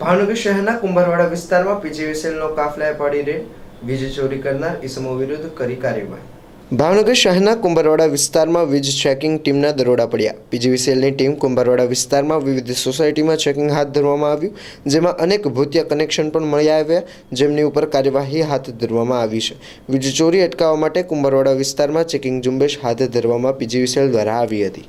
ભાવનગર શહેરના કુંભારવાડા વિસ્તારમાં પીજીવીસીએલનો કાફલાએ પાડી રેડ. વીજ ચોરી કરનાર ઇસમો વિરુદ્ધ કરી કાર્યવાહી. ભાવનગર શહેરના કુંભારવાડા વિસ્તારમાં વીજ ચેકિંગ ટીમના દરોડા પડ્યા. પીજીવીસીએલની ટીમ કુંભારવાડા વિસ્તારમાં વિવિધ સોસાયટીમાં ચેકિંગ હાથ ધરવામાં આવ્યું, જેમાં અનેક ભૂતિયા કનેક્શન પણ મળી આવ્યા, જેમની ઉપર કાર્યવાહી હાથ ધરવામાં આવી છે. વીજ ચોરી અટકાવવા માટે કુંભારવાડા વિસ્તારમાં ચેકિંગ ઝુંબેશ હાથ ધરવામાં પીજીવીસીએલ દ્વારા આવી હતી.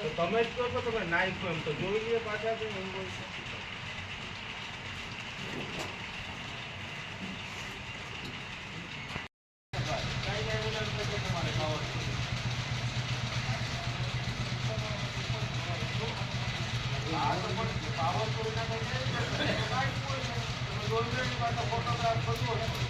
તમે જ કહો છો તમે નાખ્યું એમ તો જોઈ લઈએ પાછા એવું હોય તો. ફોટોગ્રાફ બધું